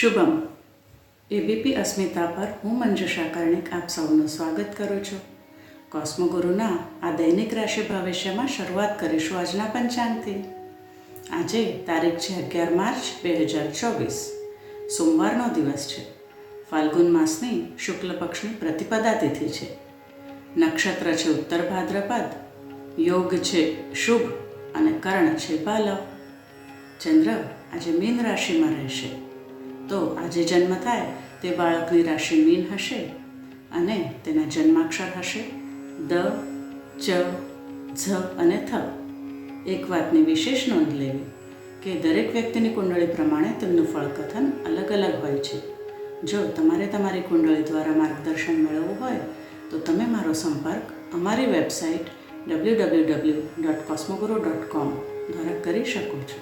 Shubham. ABP અસ્મિતા પર હું મંજુષા કર્ણિક આપ સૌનું સ્વાગત કરું છું. કોસ્મોગુરુના આ દૈનિક રાશિ ભવિષ્યમાં શરૂઆત કરીશું આજના પંચાંગથી. આજે તારીખ છે અગિયાર માર્ચ બે હજાર ચોવીસ. સોમવારનો દિવસ છે. ફાલ્ગુન માસની શુક્લ પક્ષની પ્રતિપદા તિથિ છે. નક્ષત્ર છે ઉત્તર ભાદ્રપદ. યોગ છે શુભ અને કર્ણ છે બાલવ ચંદ્ર આજે મીન રાશિમાં રહેશે. તો આજે જન્મ થાય તે બાળકની રાશિ મીન હશે અને તેના જન્માક્ષર હશે. દ, ચ, ઝ અને થ. એક વાતની વિશેષ નોંધ લેવી કે દરેક વ્યક્તિની કુંડળી પ્રમાણે તેમનું ફળકથન અલગ અલગ હોય છે. જો તમારે તમારી કુંડળી દ્વારા માર્ગદર્શન મેળવવું હોય, તો તમે મારો સંપર્ક અમારી website W W W dot Cosmoguru dot com દ્વારા કરી શકો છો.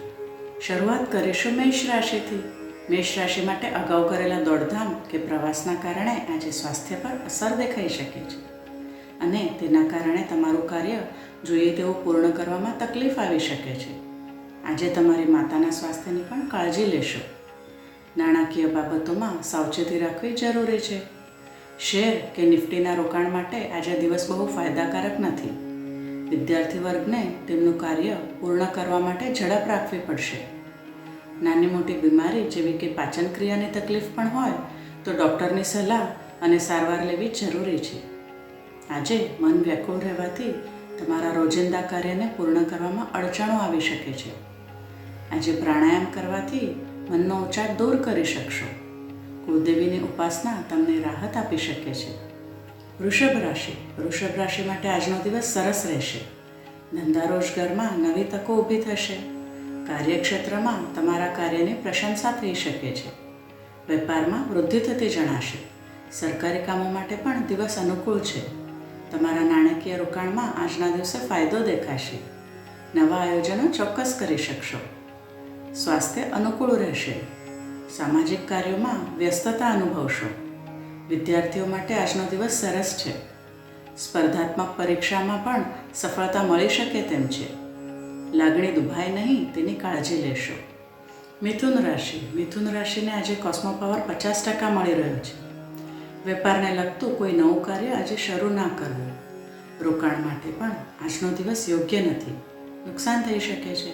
શરૂઆત કરીશું મેષ રાશિથી. મેષ રાશિ માટે અગાઉ કરેલા દોડધામ કે પ્રવાસના કારણે આજે સ્વાસ્થ્ય પર અસર દેખાઈ શકે છે. અને તેના કારણે તમારું કાર્ય જોઈએ તેવું પૂર્ણ કરવામાં તકલીફ આવી શકે છે. આજે તમારી માતાના સ્વાસ્થ્યની પણ કાળજી લેશો. નાણાકીય બાબતોમાં સાવચેતી રાખવી જરૂરી છે. શેર કે નિફ્ટીના રોકાણ માટે આજે દિવસ બહુ ફાયદાકારક નથી. વિદ્યાર્થી વર્ગને તેમનું કાર્ય પૂર્ણ કરવા માટે ઝડપ રાખવી પડશે. નાની મોટી બીમારી જેવી કે પાચન ક્રિયાની તકલીફ પણ હોય, તો ડૉક્ટરની સલાહ અને સારવાર લેવી જરૂરી છે. આજે મન વ્યાકુળ રહેવાથી તમારા રોજિંદા કાર્યને પૂર્ણ કરવામાં અડચણો આવી શકે છે. આજે પ્રાણાયામ કરવાથી મનનો ઉચ્ચાર દૂર કરી શકશો. કુળદેવીની ઉપાસના તમને રાહત આપી શકે છે. વૃષભ રાશિ વૃષભ રાશિ માટે આજનો દિવસ સરસ રહેશે. ધંધા રોજગારમાં નવી તકો ઊભી થશે. કાર્યક્ષેત્રમાં તમારા કાર્યની પ્રશંસા થઈ શકે છે. વેપારમાં વૃદ્ધિ થતી જણાશે. સરકારી કામો માટે પણ દિવસ અનુકૂળ છે. તમારા નાણાકીય રોકાણમાં આજના દિવસે ફાયદો દેખાશે. નવા આયોજનો ચોક્કસ કરી શકશો. સ્વાસ્થ્ય અનુકૂળ રહેશે. સામાજિક કાર્યોમાં વ્યસ્તતા અનુભવશો. વિદ્યાર્થીઓ માટે આજનો દિવસ સરસ છે. સ્પર્ધાત્મક પરીક્ષામાં પણ સફળતા મળી શકે તેમ છે. લાગણી દુભાય નહીં, તેની કાળજી લેશો. મિથુન રાશિ. મિથુન રાશિને આજે કોસ્મો પાવર પચાસ ટકા મળી રહ્યો છે. વેપારને લગતું કોઈ નવું કાર્ય આજે શરૂ ના કરવું. રોકાણ માટે પણ આજનો દિવસ યોગ્ય નથી. નુકસાન થઈ શકે છે.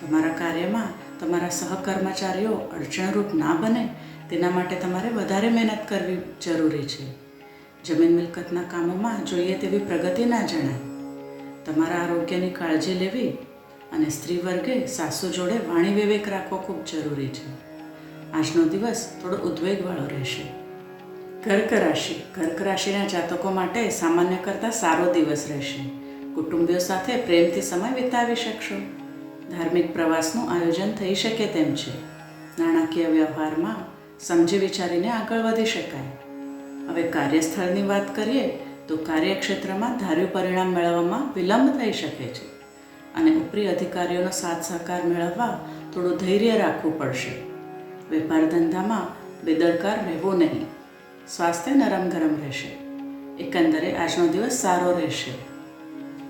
તમારા કાર્યમાં તમારા સહકર્મચારીઓ અડચણરૂપ ના બને, તેના માટે તમારે વધારે મહેનત કરવી જરૂરી છે. જમીન મિલકતના કામોમાં જોઈએ તેવી પ્રગતિ ના જણાય. તમારા આરોગ્યની કાળજી લેવી અને સ્ત્રી વર્ગે સાસુ જોડે વાણી વિવેક રાખવો ખૂબ જરૂરી છે. આજનો દિવસ થોડો ઉદ્વેગવાળો રહેશે. કર્ક રાશિ, કર્ક રાશિના જાતકો માટે સામાન્ય કરતાં સારો દિવસ રહેશે. કુટુંબીઓ સાથે પ્રેમથી સમય વિતાવી શકશો. ધાર્મિક પ્રવાસનું આયોજન થઈ શકે તેમ છે. નાણાકીય વ્યવહારમાં સમજી વિચારીને આગળ વધી શકાય. હવે કાર્યસ્થળની વાત કરીએ તો કાર્યક્ષેત્રમાં ધાર્યું પરિણામ મેળવવામાં વિલંબ થઈ શકે છે. અને ઉપરી અધિકારીઓનો સાથ સહકાર મેળવવા થોડું ધૈર્ય રાખવું પડશે. વેપાર ધંધામાં બેદરકાર રહેવો નહીં. સ્વાસ્થ્ય નરમ ગરમ રહેશે. એકંદરે આજનો દિવસ સારો રહેશે.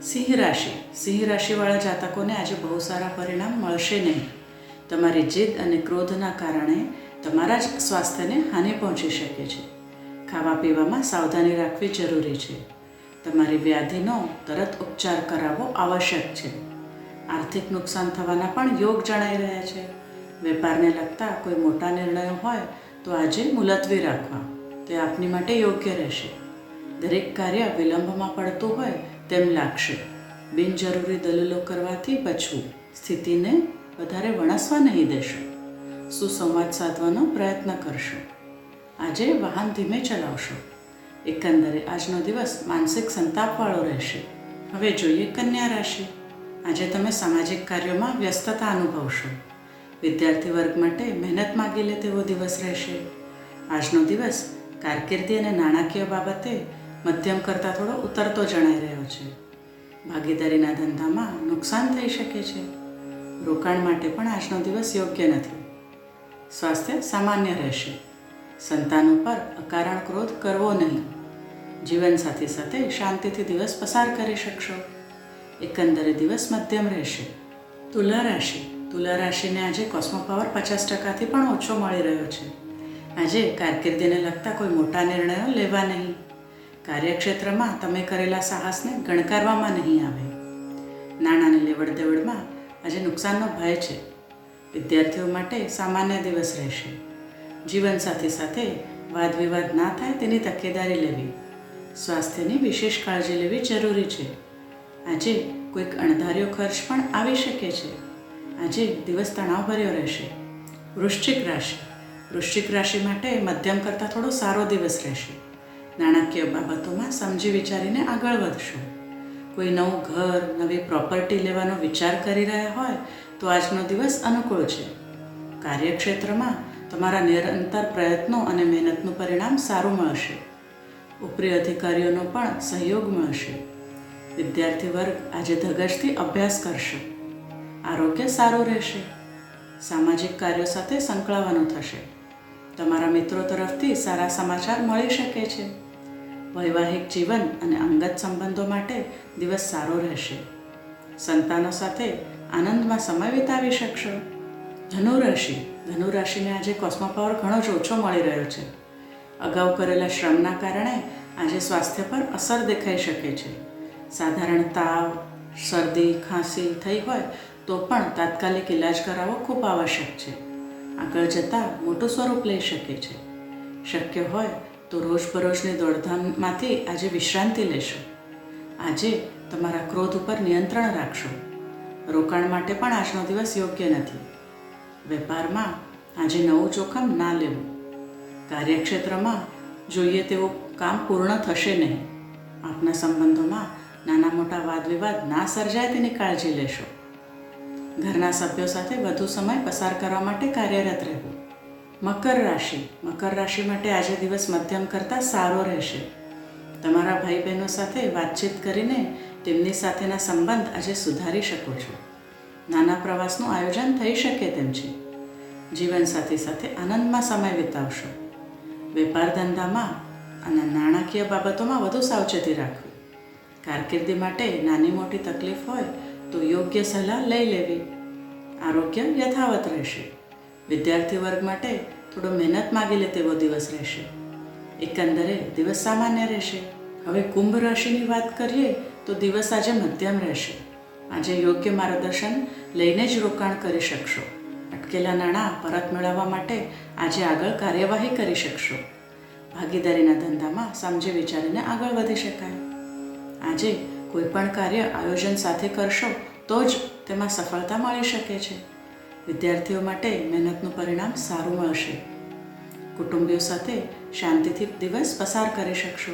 સિંહ રાશિ. સિંહ રાશિવાળા જાતકોને આજે બહુ સારા પરિણામ મળશે નહીં. તમારી જીદ અને ક્રોધના કારણે તમારા જ સ્વાસ્થ્યને હાનિ પહોંચી શકે છે. ખાવા પીવામાં સાવધાની રાખવી જરૂરી છે. તમારી વ્યાધિનો તરત ઉપચાર કરાવવો આવશ્યક છે. આર્થિક નુકસાન થવાના પણ યોગ જણાઈ રહ્યા છે. વેપારને લગતા કોઈ મોટા નિર્ણયો હોય તો આજે મુલતવી રાખવા. તે આપની માટે યોગ્ય રહેશે. દરેક કાર્ય વિલંબમાં પડતું હોય તેમ લાગશે. બિનજરૂરી દલીલો કરવાથી બચવું સ્થિતિને વધારે વણસવા નહીં દેશો. સુસંવાદ સાધવાનો પ્રયત્ન કરશો. આજે વાહન ધીમે ચલાવશો. એકંદરે આજનો દિવસ માનસિક સંતાપવાળો રહેશે. હવે જોઈએ કન્યા રાશિ. આજે તમે સામાજિક કાર્યોમાં વ્યસ્તતા અનુભવશો. વિદ્યાર્થી વર્ગ માટે મહેનત માગી લે તેવો દિવસ રહેશે. આજનો દિવસ કારકિર્દી અને નાણાકીય બાબતે મધ્યમ કરતાં થોડો ઉતરતો જણાઈ રહ્યો છે. ભાગીદારીના ધંધામાં નુકસાન થઈ શકે છે. રોકાણ માટે પણ આજનો દિવસ યોગ્ય નથી. સ્વાસ્થ્ય સામાન્ય રહેશે. સંતાનો પર અકારણ ક્રોધ કરવો નહીં. જીવનસાથી સાથે શાંતિથી દિવસ પસાર કરી શકશો. એકંદરે દિવસ મધ્યમ રહેશે. તુલા રાશિ. તુલા રાશિને આજે કોસ્મો પાવર પચાસ ટકાથી પણ ઓછો મળી રહ્યો છે. આજે કારકિર્દીને લગતા કોઈ મોટા નિર્ણયો લેવા નહીં. કાર્યક્ષેત્રમાં તમે કરેલા સાહસને ગણકારવામાં નહીં આવે. નાણાંની લેવડ દેવડમાં આજે નુકસાનનો ભય છે. વિદ્યાર્થીઓ માટે સામાન્ય દિવસ રહેશે. જીવનસાથી સાથે વાદ વિવાદ ના થાય તેની તકેદારી લેવી. સ્વાસ્થ્યની વિશેષ કાળજી લેવી જરૂરી છે. આજે કોઈક અણધાર્યો ખર્ચ પણ આવી શકે છે. આજે દિવસ તણાવભર્યો રહેશે. વૃશ્ચિક રાશિ. વૃશ્ચિક રાશિ માટે મધ્યમ કરતાં થોડો સારો દિવસ રહેશે. નાણાકીય બાબતોમાં સમજી વિચારીને આગળ વધશો. કોઈ નવું ઘર, નવી પ્રોપર્ટી લેવાનો વિચાર કરી રહ્યા હોય તો આજનો દિવસ અનુકૂળ છે. કાર્યક્ષેત્રમાં તમારા નિરંતર પ્રયત્નો અને મહેનતનું પરિણામ સારું મળશે. ઉપરી અધિકારીઓનો પણ સહયોગ મળશે. વિદ્યાર્થી વર્ગ આજે ધગજથી અભ્યાસ કરશે. આરોગ્ય સારું રહેશે. સામાજિક કાર્યો સાથે સંકળાવાનું થશે. તમારા મિત્રો તરફથી સારા સમાચાર મળી શકે છે. વૈવાહિક જીવન અને અંગત સંબંધો માટે દિવસ સારો રહેશે. સંતાનો સાથે આનંદમાં સમય વિતાવી શકશો. ધનુ ધનુરાશિને ધનુ રાશિને આજે કોસ્મો પાવર ઘણો જ ઓછો મળી રહ્યો છે. અગાઉ કરેલા શ્રમના કારણે આજે સ્વાસ્થ્ય પર અસર દેખાઈ શકે છે. સાધારણ તાવ, શરદી, ખાંસી થઈ હોય તો પણ તાત્કાલિક ઇલાજ કરાવવો ખૂબ આવશ્યક છે. આગળ જતાં મોટું સ્વરૂપ લઈ શકે છે. શક્ય હોય તો રોજબરોજની દોડધામમાંથી આજે વિશ્રાંતિ લેશો. આજે તમારા ક્રોધ ઉપર નિયંત્રણ રાખશો. રોકાણ માટે પણ આજનો દિવસ યોગ્ય નથી. વેપારમાં આજે નવું જોખમ ના લેવું. કાર્યક્ષેત્રમાં જોઈએ તેવું કામ પૂર્ણ થશે નહીં. આપના સંબંધોમાં નાના મોટા વાદવિવાદ ના સર્જાય તેની કાળજી લેશો. ઘરના સભ્યો સાથે વધુ સમય પસાર કરવા માટે કાર્યરત રહેવું. મકર રાશિ. મકર રાશિ માટે આજે દિવસ મધ્યમ કરતાં સારો રહેશે. તમારા ભાઈ બહેનો સાથે વાતચીત કરીને તેમની સાથેના સંબંધ આજે સુધારી શકો છો. નાના પ્રવાસનું આયોજન થઈ શકે તેમ છે. જીવનસાથી સાથે આનંદમાં સમય વિતાવશો. વેપાર ધંધામાં અને નાણાકીય બાબતોમાં વધુ સાવચેતી રાખવી. કારકિર્દી માટે નાની મોટી તકલીફ હોય તો યોગ્ય સલાહ લઈ લેવી. આરોગ્ય યથાવત રહેશે. વિદ્યાર્થી વર્ગ માટે થોડો મહેનત માગી લે તેવો દિવસ રહેશે. એકંદરે દિવસ સામાન્ય રહેશે. હવે કુંભ રાશિની વાત કરીએ તો દિવસ આજે મધ્યમ રહેશે. આજે યોગ્ય માર્ગદર્શન લઈને જ રોકાણ કરી શકશો. અટકેલા નાણાં પરત મેળવવા માટે આજે આગળ કાર્યવાહી કરી શકશો. ભાગીદારીના ધંધામાં સમજી વિચારીને આગળ વધી શકાય. આજે કોઈ પણ કાર્ય આયોજન સાથે કરશો તો જ તેમાં સફળતા મળી શકે છે. વિદ્યાર્થીઓ માટે મહેનતનું પરિણામ સારું મળશે. કુટુંબીઓ સાથે શાંતિથી દિવસ પસાર કરી શકશો.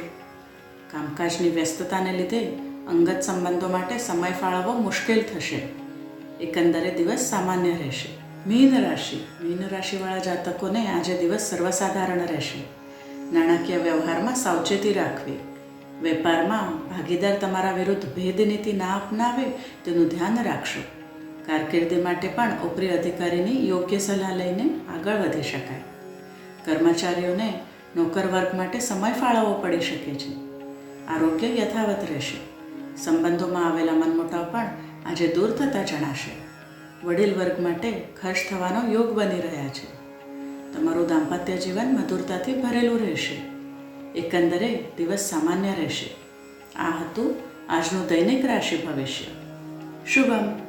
કામકાજની વ્યસ્તતાને લીધે અંગત સંબંધો માટે સમય ફાળવવો મુશ્કેલ થશે. એકંદરે દિવસ સામાન્ય રહેશે. મીન રાશિ. મીન રાશિવાળા જાતકોને આજે દિવસ સર્વસાધારણ રહેશે. નાણાકીય વ્યવહારમાં સાવચેતી રાખવી. વેપારમાં ભાગીદાર તમારા વિરુદ્ધ ભેદનીતિ ના અપનાવે તેનું ધ્યાન રાખશો. કારકિર્દી માટે પણ ઉપરી અધિકારીની યોગ્ય સલાહ લઈને આગળ વધી શકાય. કર્મચારીઓને નોકર વર્ગ માટે સમય ફાળવવો પડી શકે છે. આરોગ્ય યથાવત રહેશે. સંબંધોમાં આવેલા મનમોટાવ પણ આજે દૂર થતા જણાશે. વડીલ વર્ગ માટે ખર્ચ થવાનો યોગ બની રહ્યા છે. તમારું દાંપત્ય જીવન મધુરતાથી ભરેલું રહેશે. એકંદરે દિવસ સામાન્ય રહેશે. આ હતું આજનું દૈનિક રાશિ ભવિષ્ય. શુભમ.